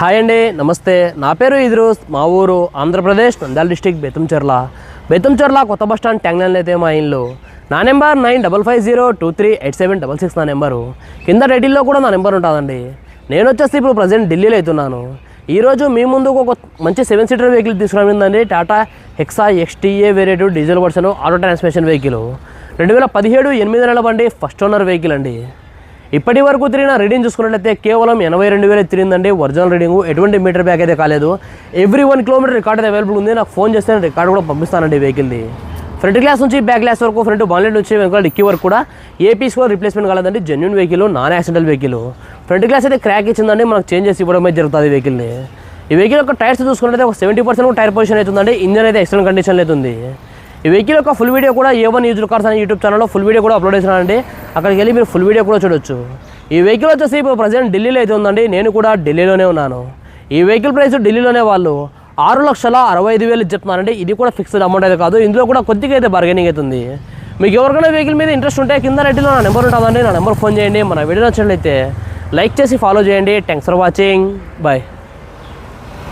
Hi అండి నమస్తే. నా పేరు ఇద్రూస్ మా ఊరు ఆంధ్రప్రదేశ్ నంద్యాల డిస్టిక్ బెతంచెర్ల బెతంచెర్ల కొత్త బస్ స్టాండ్ ట్యాంగ్లైన్ అయితే మా ఇల్లు. నా number nine double five zero two three eight seven double six నా నెంబరు. కింద టైటిల్లో కూడా నా నెంబర్ ఉంటుందండి. నేను వచ్చేసి ఇప్పుడు ప్రజెంట్ ఢిల్లీలో అవుతున్నాను. ఈరోజు మీ ముందుకు ఒక మంచి seven seater vehicle తీసుకురామిందండి Tata Hexa XTA variant diesel version auto transmission vehicle. రెండు వేల పదిహేడు ఎనిమిది నెలల బండి ఫస్ట్ ఓనర్ వెహికల్ అండి. ఇప్పటి వరకు తిరిగిన రీడింగ్ చూసుకున్నట్లయితే కేవలం ఎనభై రెండు వేలు తిరిగిందండి. Original reading. ఎటువంటి మీటర్ బ్యాక్ అయితే కాలేదు. ఎవ్రీ వన్ కిలోమీటర్ రికార్డ్ అయితే అవైలబుల్ ఉంది. నాకు ఫోన్ చేస్తే రికార్డ్ కూడా పంపిస్తానండి వెహికల్ది. ఫ్రంట్ గ్లాస్ నుంచి బ్యాక్ గ్లాస్ వరకు ఫ్రంట్ బాన్లెట్ నుంచి వెనకాల డిక్కీ వరకు కూడా ఏపీ స్కోర్ రిప్లేస్మెంట్ కాలేదండి. Genuine vehicle non accidental vehicle front glass అయితే క్రాక్ ఇచ్చిందండి. మనకు చేంజ్ చేసి ఇవ్వడమే జరుగుతుంది వెహికల్ని ఈ వెహికల్ యొక్క టైర్స్ చూసుకున్నట్లయితే ఒక సెవెంటీ పర్సెంట్ టైర్ పొజిషన్ అవుతుందండి. ఇంజన్ అయితే ఎక్సలెంట్ కండిషన్లో అవుతుంది. ఈ వెహికల్ యొక్క ఫుల్ వీడియో కూడా ఏ వన్ యూజ్ కార్స్ అనే యూట్యూబ్ ఛానల్లో ఫుల్ వీడియో కూడా అప్లోడ్ చేసినానండి అక్కడికి వెళ్ళి మీరు ఫుల్ వీడియో కూడా చూడొచ్చు. ఈ వెహికల్ వచ్చేసి ఇప్పుడు ప్రజెంట్ ఢిల్లీలో అయితే ఉందండి. నేను కూడా ఢిల్లీలోనే ఉన్నాను. ఈ వెహికల్ ప్రైస్ ఢిల్లీలోనే వాళ్ళు ఆరు లక్షల అరవై ఐదు వేలు చెప్తున్నారండి. ఇది కూడా ఫిక్స్డ్ అమౌంట్ అయితే కాదు. ఇందులో కూడా కొద్దిగా అయితే బార్గెనింగ్ అవుతుంది మీకు ఎవరికైనా వెహికల్ మీద ఇంట్రెస్ట్ ఉంటే కింద రెడ్డిలో నా నెంబర్ ఉంటుందండి. నా నెంబర్ ఫోన్ చేయండి. మన వీడియో నచ్చినట్లయితే లైక్ చేసి ఫాలో చేయండి. Thanks for watching bye